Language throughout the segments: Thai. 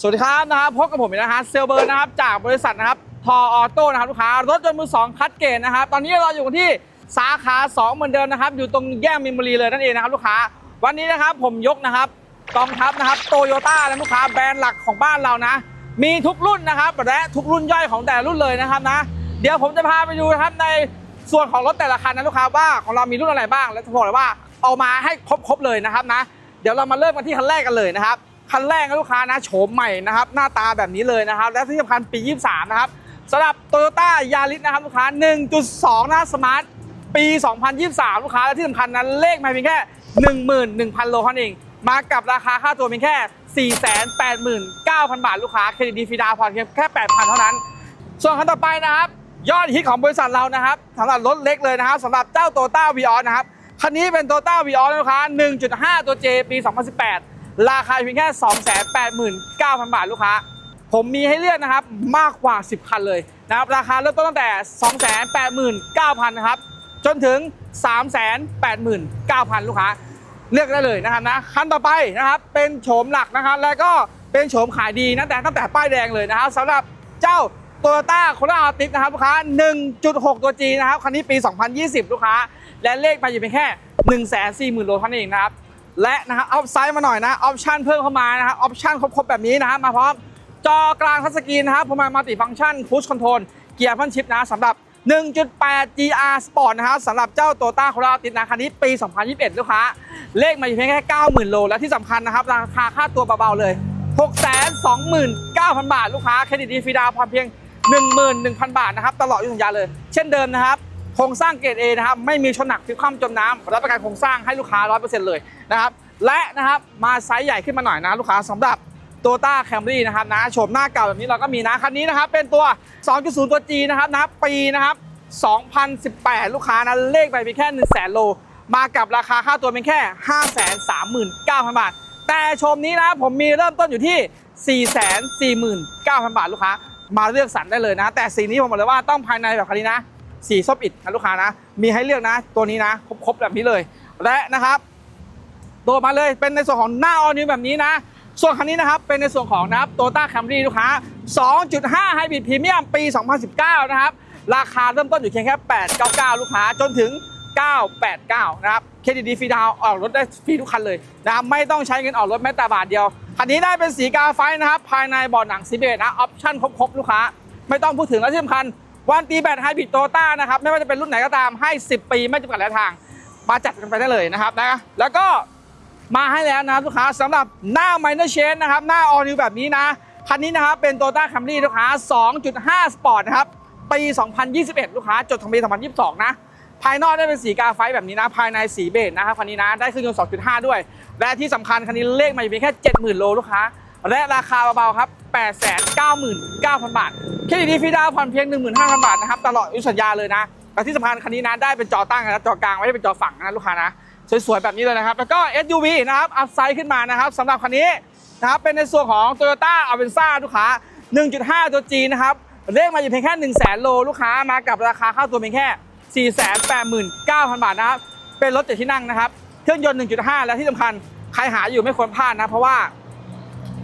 สวัสดีครับนะครับพบกับผมนะฮะเซลเบอร์นะครับจากบริษัทนะครับทอออโต้นะครับลูกค้ารถยนต์มือสองคัดเกณฑ์นะครับตอนนี้เราอยู่กันที่สาขา 2 เหมือนเดิมนะครับ อยู่ตรงแยกมินบุรีเลยนั่นเองนะครับลูกค้า วันนี้นะครับผมยกนะครับกองทัพนะครับโตโยต้านะลูกค้าแบรนด์หลักของบ้านเรานะ มีทุกรุ่นนะครับและทุกรุ่นย่อยของแต่รุ่นเลยนะครับนะ เดี๋ยวผมจะพาไปดูนะครับในส่วนของรถแต่ละคันนะลูกค้าว่าของเรามีรุ่นอะไรบ้าง และจะบอกเลยว่าเอามาให้ครบๆเลยนะครับนะ เดี๋ยวเรามาเริ่มกันที่คันแรกกันเลยนะครับ คันแรกนะลูกค้านะโฉมใหม่นะครับหน้าตาแบบนี้เลยนะครับ และที่สำคัญปี 23 นะครับสำหรับ Toyota Yaris นะครับลูกค้า 1.2นะสมาร์ทปี 2023 ลูกค้า และที่สำคัญนั้นเลขมาเพียงแค่ 11,000 โลเท่านั้นเอง มากับราคาค่าตัวเพียงแค่ 489,000 บาทลูกค้าเครดิตดีฟีดาวผ่อนเพียงแค่ 8,000 เท่านั้น ส่วนคันต่อไปนะครับ ยอดฮิตของบริษัทเรานะครับสำหรับรถเล็กเลยนะครับสำหรับเจ้าโตต้าวีออนะครับคันนี้เป็นโตต้าวีออลูกค้า1.5 ตัว J ปี 2018 ราคาเพียงแค่ 289,000 บาทลูกค้า ผมมีให้เลือกนะครับมากกว่า 10 คันเลยนะครับราคาเริ่มต้นตั้งแต่ 289,000นะครับจนถึง 389,000 ลูกค้า เลือกได้เลยนะครับนะคันต่อไปนะครับเป็นโฉมหลักนะครับแล้วก็เป็นโฉมขายดีนะแต่ตั้งแต่ป้ายแดงเลยนะครับสำหรับเจ้า t o y ต้าโค r ราอาร์ตินะครับลูกค้า 1.6 ตัว G นะครับคันนี้ปี 2020 ลูกค้า และเลขมาอยู่เพียงแค่ 140,000 โลเท่านั้นเองนะครับ และนะครับเอาไซด์มาหน่อยนะออปชันเพิ่มเข้ามานะครับออปชันครบๆแบบนี้นะครับมาพร้อมจอกลางทัชสกรีนนะครับผมมามัลติฟังก์ชันพุชคอนโทรลเกียร์พันชิปนะสำหรับ 1.8 GR Sport นะครับสำหรับเจ้า Toyota Corolla Altis นะคันนี้ปี 2021 ลูกค้า เลขมาอยู่เพียงแค่ 90,000 โล และที่สำคัญนะครับ ราคาค่าตัวเบาๆเลย 629,000 บาท ลูกค้า เครดิตดีฟรีดาวผ่อนเพียง 11,000 บาทนะครับ ตลอดอายุสัญญาเลย เช่นเดิมนะครับ โครงสร้างเกรด A นะครับไม่มีชนหนักพลิกคว่ำจมน้ำรับประกันโครงสร้างให้ลูกค้า 100%เลยนะครับและนะครับมาไซส์ใหญ่ขึ้นมาหน่อยนะลูกค้าสำหรับโตต้าแคมรี่นะครับนะโฉมหน้าเก่าแบบนี้เราก็มีนะคันนี้นะครับเป็นตัว 2.0 ตัว G นะครับนะปีนะครับ 2018 ลูกค้านะเลขไปเพียงแค่ 1 0 0 0 0แโล มากับราคาค่าตัวเพียงแค่ 539,000 บาท แต่โฉมนี้นะผมมีเริ่มต้นอยู่ที่ 449,000 บาทลูกค้า มาเลือกสรรได้เลยนะ แต่สีนี้ผมบอกเลยว่าต้องภายในแบบคันนี้นะ สีส้มอิดนะลูกค้านะ มีให้เลือกนะ ตัวนี้นะ ครบๆแบบนี้เลย และนะครับตัวมาเลยเป็นในส่วนของหน้าออนิวแบบนี้นะ ส่วนคันนี้นะครับเป็นในส่วนของนะครับโตต้าแคมรี่ลูกค้า 2.5 ไฮบริดพรีเมียมปี 2019 นะครับ ราคาเริ่มต้นอยู่เพียงแค่ 899 ลูกค้าจนถึง 989 นะครับเครดิตดีฟรีดาวออกรถได้ฟรีทุกคันเลยนะครับไม่ต้องใช้เงินออกรถแม้แต่บาทเดียว คันนี้ได้เป็นสีกาไฟนะครับ ภายในเบาะหนังซีเบนะออปชั่นครบๆ ลูกค้า ไม่ต้องพูดถึงและที่สำคัญ วันตีแบตไฮบริดโตต้านะครับไม่ว่าจะเป็นรุ่นไหนก็ตามให้ 10 ปีไม่จำกัดระยะทาง มาจัดกันไปได้เลยนะครับนะแล้วก็มาให้แล้วนะลูกค้าสำหรับหน้า minor change นะครับ หน้า all new แบบนี้นะ คันนี้นะครับเป็น Toyota Camry ลูกค้า 2.5 Sport นะครับ ปี 2021 ลูกค้า จดทะเบียน2022 นะ ภายนอกได้เป็นสีกาไฟแบบนี้นะ ภายในสีเบจนะครับคันนี้นะ ได้เครื่องยนต์ 2.5 ด้วย และที่สำคัญคันนี้เลขมาอยู่เพียงแค่ 70,000 โลลูกค้า และราคาเบาๆครับ 899,000 บาทเครดิตดีฟรีดาวผ่อนเพียง 15,000 บาทนะครับ ตลอดอายุสัญญาเลยนะและที่สำคัญคันนี้นะได้เป็นจอตั้งนะจอกลางไม่ได้เป็นจอฝั่งนะลูกค้านะสวยๆ แบบนี้เลยนะครับ แล้วก็ SUV นะครับ อัพไซด์ขึ้นมานะครับสำหรับคันนี้นะครับเป็นในส่วนของ Toyota a v e n z a ลูกค้า 1.5 ตัว G นะครับเลขมาอยู่เพียงแค่ 1 0 0 0 0แโลลูกค้ามากับราคาค่าตัวเพียงแค่ 489,000 บาทนะครับ เป็นรถเจ็ดที่นั่งนะครับ เครื่องยนต์ 1.5 และที่สำคัญใครหาอยู่ไม่ควรพลาดนะ เพราะว่า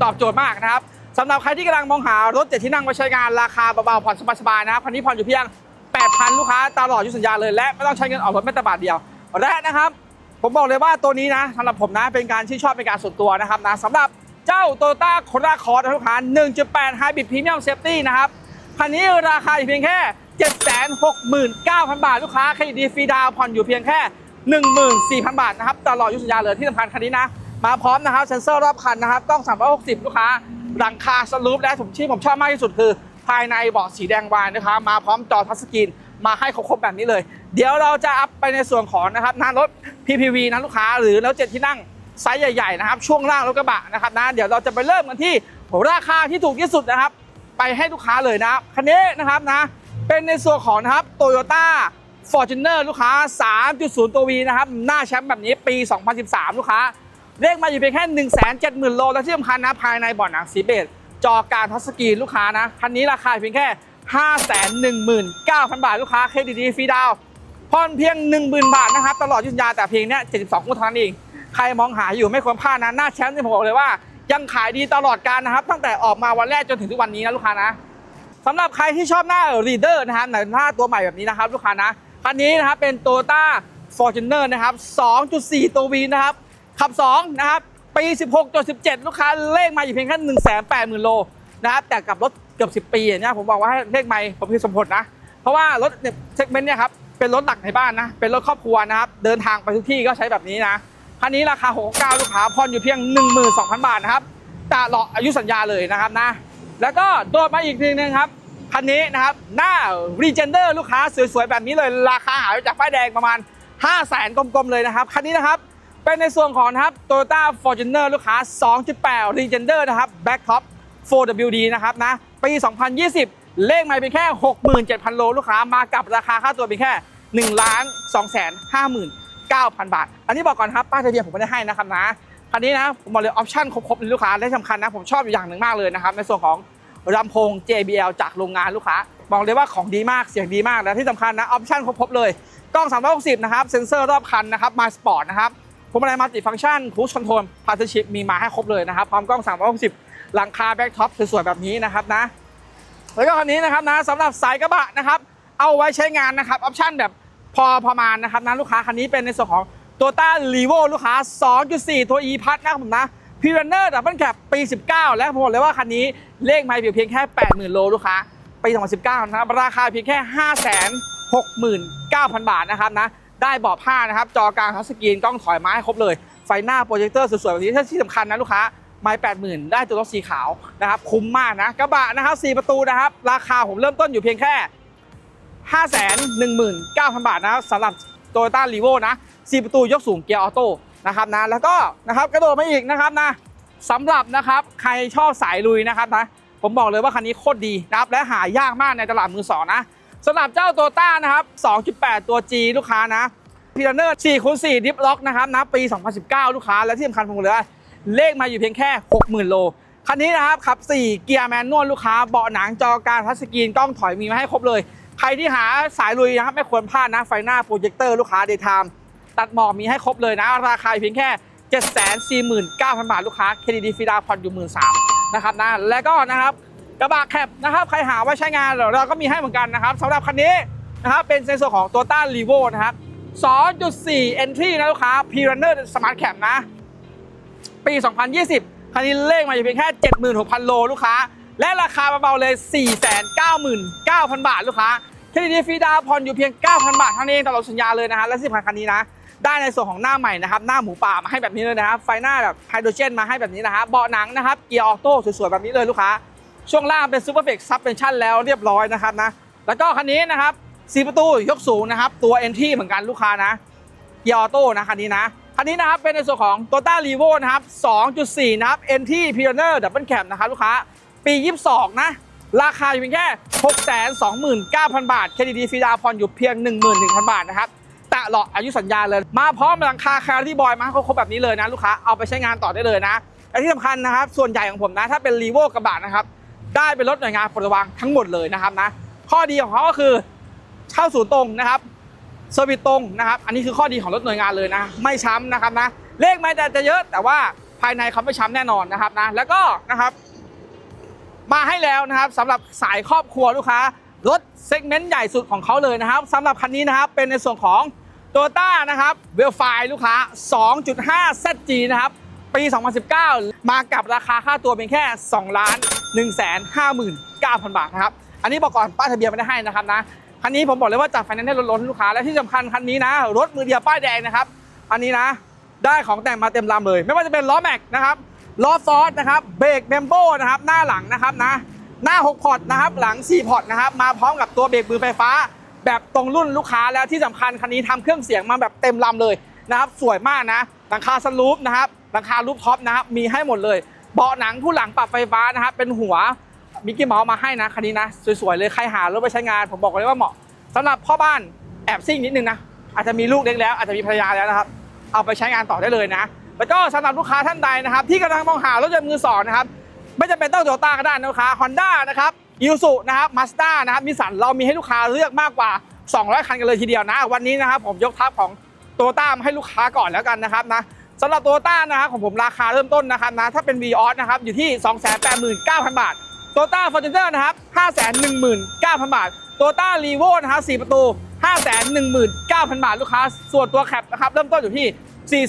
ตอบโจทย์มากนะครับสำหรับใครที่กำลังมองหารถเจ็ดที่นั่งไว้ใช้งานราคาเบาๆผ่อนสบายๆนะครับคันนี้ผ่อนอยู่เพียง 8,000 ลูกค้าตลอดอายุสัญญาเลยและไม่ต้องใช้เงินออกรถแม้แต่บาทเดียว และนะครับ ผมบอกเลยว่าตัวนี้นะสำหรับผมนะเป็นการชื่ชอบเป็นการส่วนตัวนะครับนะสำหรับเจ้า Toyota Corolla Cross นะทุกท่าน1.8 Hybrid Premium Safety นะครับคันนี้ราคาอยู่เพียงแค่ 769,000 บาทลูกค้าเครดิตดีฟรีดาวผ่อนอยู่เพียงแค่ 14,000 บาทนะครับตลอดอายุสัญญาเลยที่สำคัญคันนี้นะ มาพร้อมนะครับเซ็นเซอร์รอบคันนะครับกล้อง 360 ลูกค้า หลังคาสลูปและผมที่ผมชอบมากที่สุดคือ ภายในเบาะสีแดงวายนะครับมาพร้อมจอทัชสกรีนมาให้ครบๆแบบนี้เลย เดี๋ยวเราจะอัพไปในส่วนของนะครับหน้ารถ PPV นะลูกค้าหรือแล้วเจ็ดที่นั่งไซส์ใหญ่ๆนะครับช่วงล่างรถกระบะนะครับนะเดี๋ยวเราจะไปเริ่มกันที่ราคาที่ถูกที่สุดนะครับ ไปให้ลูกค้าเลยนะครับคันนี้นะครับนะเป็นในส่วนของนะครับ Toyota Fortuner ลูกค้า 3.0 ตัว V นะครับหน้าแชมป์แบบนี้ปี 2013 ลูกค้า เลขมาอยู่เพียงแค่ 1 7 0 0 0 0 โล และที่สำคัญนะภายในเบ่อหนังสีเบจจอการทัชสกรีนลูกค้านะ คันนี้ราคาเพียงแค่ 519,000 บาท ลูกค้าเครดิตดีฟรีดาวน์ผ่อนเพียง 10,000 บาทนะครับ ตลอดยุสัญญาแต่เพียงเนี้ย72งวดเท่านั้นเอง ใครมองหาอยู่ไม่ควรพลาดนะ หน้าแชมป์ที่ผมบอกเลยว่า ยังขายดีตลอดการนะครับ ตั้งแต่ออกมาวันแรกจนถึงทุกวันนี้นะลูกค้านะสำหรับใครที่ชอบหน้า Reader นะครับหน้าตัวใหม่แบบนี้นะครับ ลูกค้านะคันนี้นะครับเป็น Toyota Fortuner นะครับ 2.4 ตัว V นะครับ ขับ 2 นะครับ ปี 16.17 ลูกค้าเลขมาอยู่เพียงแค่1 8 0 0 0 0 โลนะครับแต่กับรถเกือบ 10 ปีเนี่ยผมบอกว่าให้เลขไม่ผมคือสมผลนะ เพราะว่ารถเนี่ยเซกเมนต์เนี่ยครับเป็นรถหลักในบ้านนะ เป็นรถครอบครัวนะครับ เดินทางไปทุกที่ก็ใช้แบบนี้นะคันนี้ราคา69ลูกค้าผ่อนอยู่เพียง 12,000 บาทนะครับแต่หลออายุสัญญาเลยนะครับนะ แล้วก็โดดมาอีกทีนึงครับคันนี้นะครับหน้า r e g e n d e r ลูกค้าสวยๆแบบนี้เลยราคาหายจากป้ายแดงประมาณ 5 0 0แสนกลมๆเลยนะครับคันนี้นะครับ เป็นในส่วนของนะครับ Toyota Fortuner ลูกค้า 2.8 r e g e n d e r นะครับ Back Top 4WD นะครับนะ ปี 2020 เลขไม่เป็นแค่ 67,000 โลลูกค้ามากับราคาค่าตัวเป็นแค่1ล้าน2แสน59,000 บาท อันนี้บอกก่อนครับ ป้ายทะเบียนผมไม่ได้ให้นะครับนะ คันนี้นะผมบอกเลยออปชั่นครบๆเลยลูกค้าและสำคัญนะ ผมชอบอยู่อย่างหนึ่งมากเลยนะครับ ในส่วนของลำโพง JBL จากโรงงานลูกค้า บอกเลยว่าของดีมากเสียงดีมากและที่สำคัญนะออปชั่นครบๆเลยกล้อง 360 นะครับ เซ็นเซอร์รอบคันนะครับ My Sport นะครับ พวงมาลัยมัลติฟังก์ชันคูชคอนโทรลพาร์ทชิพมีมาให้ครบเลยนะครับ พร้อมกล้อง 360 หลังคาแบ็กท็อปสวยๆแบบนี้นะครับนะ แล้วก็คันนี้นะครับนะสำหรับสายกระบะนะครับ เอาไว้ใช้งานนะครับ ออปชั่นแบบพอประมาณนะครับนะลูกค้าคันนี้เป็นในส่วนของ t o y o t a r e v o ลูกค้า 2.4 ตัว e พัทนะครับผมนะพีรันเนอร์ดับเบิลแคปปี 19 และผมบอกเลยว่าคันนี้เลขไม่เพียงแค่ 80,000 โลลูกค้าปี 2019 นะครับราคาเพียงแค่ 569,000 บาทนะครับนะ ได้เบาะผ้านะครับ จอกลางทัชสกรีนกล้องถอยมาให้ครบเลย ไฟหน้าโปรเจคเตอร์สวยๆแบบนี้ถ้าที่สำคัญนะลูกค้าไม่80,000ได้ตัวรถสีขาวนะครับ คุ้มมากนะ กระบะนะครับ4ประตูนะครับ ราคาผมเริ่มต้นอยู่เพียงแค่519,000บาทนะครับสำหรับ t o y o t a r e v o นะ4ประตูยกสูงเกียร์ออโต้นะครับนะแล้วก็นะครับกระโดดมาอีกนะครับนะสำหรับนะครับใครชอบสายลุยนะครับนะผมบอกเลยว่าคันนี้โคตรดีนะครับและหายากมากในตลาดมือสองนะ สำหรับเจ้าโตต้านะครับ 2.8 ตัว G ลูกค้านะพีเนอร์4คูณ4ดิฟล็อกนะครับนะปี 2019 ลูกค้า และที่สำคัญผมเลย เลขมาอยู่เพียงแค่ 60,000 โล คันนี้นะครับขับ 4 เกียร์แมนนวลลูกค้า เบาะหนังจอการทัชสกรีนกล้องถอยมีมาให้ครบเลย ใครที่หาสายลุยนะครับ ไม่ควรพลาดนะ ไฟหน้าโปรเจคเตอร์ลูกค้าเดย์ไทม์ตัดหมอกมีให้ครบเลยนะ ราคาเพียงแค่ 749,000 บาทลูกค้าเครดิตฟรีดาผ่อนอยู่ 13,000นะครับนะและก็นะครับ กระบะแคปนะครับใครหาไว้ใช้งานเราก็มีให้เหมือนกันนะครับสำหรับคันนี้นะครับเป็นในส่วนของ t o y o t a r e v o นะครับ 2.4 entry นะลูกค้า p r u n n e r Smart Cap นะ ปี 2020 คันนี้เลขมาอยู่เพียงแค่ 76,000 โลลูกค้า และราคาเบาๆเลย 499,000 บาทลูกค้าเครดิตฟรีดาวน์ผ่อนอยู่เพียง 9,000 บาทเท่านั้นเองตลอดสัญญาเลยนะฮะและที่สำคัญคันนี้นะ ได้ในส่วนของหน้าใหม่นะครับ หน้าหมูป่ามาให้แบบนี้เลยนะครับ ไฟหน้าแบบไฮโดรเจนมาให้แบบนี้นะครับเบาะหนังนะครับ เกียร์ออโต้สวยๆแบบนี้เลยลูกค้า ช่วงล่างเป็นซูเปอร์เฟกซับเป็นชั่นแล้วเรียบร้อยนะครับนะ แล้วก็คันนี้นะครับสีประตูยกสูงนะครับ ตัวเอนที่เหมือนกันลูกค้านะเกียร์ออโต้นะคันนี้นะ คันนี้นะครับเป็นในส่วนของ t o y o t a r e v o นะครับ 2.4 นะครับ NT Pioneer Double Cab นะครับลูกค้า ปี 22 นะ ราคาอยู่เพียงแค่ 629,000 บาท เครดิตฟรีดาวน์ผ่อนอยู่เพียง 11,000 บาทนะครับตะหลอดอายุสัญญาเลย มาพร้อมหลังคาคาร์ที่บอยมาครบแบบนี้เลยนะลูกค้า เอาไปใช้งานต่อได้เลยนะและที่สำคัญนะครับ ส่วนใหญ่ของผมนะ ถ้าเป็นรีโวกระบะนะครับ ได้เป็นรถหน่วยงานปลดระวางทั้งหมดเลยนะครับนะข้อดีของเขาก็คือเช่าศูนย์ตรงนะครับเซอร์วิสตรงนะครับ อันนี้คือข้อดีของรถหน่วยงานเลยนะ ไม่ช้ำนะครับนะ เลขไม่แต่จะเยอะแต่ว่าภายในเขาไม่ช้ำแน่นอนนะครับนะ แล้วก็นะครับ มาให้แล้วนะครับสำหรับสายครอบครัวลูกค้ารถเซกเมนต์ใหญ่สุดของเขาเลยนะครับสำหรับคันนี้นะครับเป็นในส่วนของ t o y o ต้านะครับเวลไฟลูกค้า 2.5 ZG นะครับ ปี 2019 มากับราคาค่าตัวเป็นแค่ 2 ล้าน 1 5 9 0 0 0 บาทนะครับ อันนี้บอกก่อนป้ายทะเบียนไม่ได้ให้นะครับนะ คันนี้ผมบอกเลยว่าจัดไฟแนนซ์ให้ล้นลูกค้า และที่สำคัญคันนี้นะ รถมือเดียวป้ายแดงนะครับ อันนี้นะ ได้ของแต่งมาเต็มลำเลย ไม่ว่าจะเป็นล้อแม็กนะครับ ล้อฟอสนะครับ เบรกเมมโบนะครับ หน้าหลังนะครับนะ หน้า 6 พอร์ตนะครับ หลัง 4 พอร์ตนะครับ มาพร้อมกับตัวเบรกมือไฟฟ้า แบบตรงรุ่นลูกค้า แล้วที่สำคัญคันนี้ทำเครื่องเสียงมาแบบเต็มลำเลยนะครับ สวยมากนะหลังคาสลูปนะครับ หลังคาลูปท็อปนะครับมีให้หมดเลยเบาะหนังผู้หลังปรับไฟฟ้านะครับเป็นหัวมิกกี้เมาส์มาให้นะคันนี้นะสวยๆเลยใครหารถไปใช้งาน ผมบอกเลยว่าเหมาะสำหรับพ่อบ้านแอบซิ่งนิดนึงนะอาจจะมีลูกเล็กแล้วอาจจะมีภรรยาแล้วนะครับ เอาไปใช้งานต่อได้เลยนะ แล้วก็สำหรับลูกค้าท่านใดนะครับ ที่กำลังมองหารถยนต์มือสองนะครับไม่จำเป็นต้องโตโยต้าก็ได้นะค้าฮอนด้านะครับยูสุนะครับมาสด้านะครับมิสันเรามีให้ลูกค้าเลือกมากกว่า 200 คันกันเลยทีเดียวนะ วันนี้นะครับผมยกทัพของโตโยต้ามาให้ลูกค้าก่อนแล้วกันนะครับนะ สำหรับโตโยต้านะครับของผมราคาเริ่มต้นนะครับนะถ้าเป็น v ีออสนะครับอยู่ที่ 289,000 บาทโตโยต้าฟอร์จูเนอร์นะครับ519,000 บาทโตโยต้ารีโวนะครับ4ประตู 519,000 บาทลูกค้า ส่วนตัวแคปนะครับเริ่มต้นอยู่ที่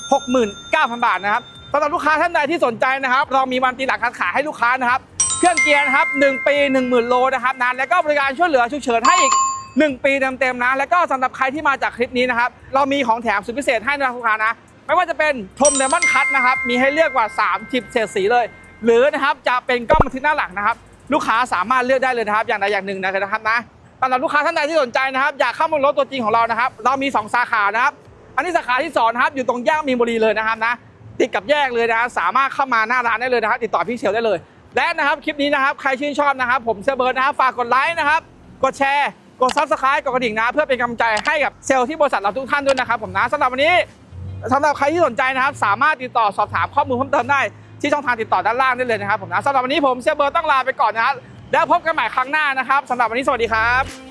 469,000 บาทนะครับสำหรับลูกค้าท่านใดที่สนใจนะครับ เรามีวันตีหลักการขายให้ลูกค้านะครับ เครื่องเกียร์นะครับ1ปี 10,000 โลนะครับนะแล้วก็บริการช่วยเหลือฉุกเฉินให้อีก1ปีเต็มๆนะ แล้วก็สำหรับใครที่มาจากคลิปนี้นะครับ เรามีของแถมสุดพิเศษให้นะลูกค้านะ ไม่ว่าจะเป็นชมไดมอนคัทนะครับ มีให้เลือกกว่า3 10เฉดสีเลย หรือนะครับจะเป็นกล้องบันทึกหน้าหลังนะครับ ลูกค้าสามารถเลือกได้เลยนะครับ อย่างใดอย่างหนึ่งนะครับนะสำหรับลูกค้าท่านใดที่สนใจนะครับ อยากเข้ามารถตัวจริงของเรานะครับ เรามี 2 สาขานะครับ อันนี้สาขาที่สองนะครับอยู่ตรงแยกมีนบุรีเลยนะครับนะติดกับแยกเลยนะสามารถเข้ามาหน้าร้านได้เลยนะครับ ติดต่อพี่เชลได้เลย และนะครับคลิปนี้นะครับใครชื่นชอบนะครับ ผมเซเบิร์ดนะครับฝากกดไลค์นะครับกดแชร์กดซับสไครต์กดกระดิ่งนะ เพื่อเป็นกำลังใจให้กับเซลล์ที่บริษัทเราทุกท่านด้วยนะครับผมนะสำหรับวันนี้ สำหรับใครที่สนใจนะครับ สามารถติดต่อสอบถามข้อมูลเพิ่มเติมได้ที่ช่องทางติดต่อด้านล่างได้เลยนะครับผมนะสำหรับวันนี้ผมเซลเบอร์ต้องลาไปก่อนนะครับแล้วพบกันใหม่ครั้งหน้านะครับสำหรับวันนี้สวัสดีครับ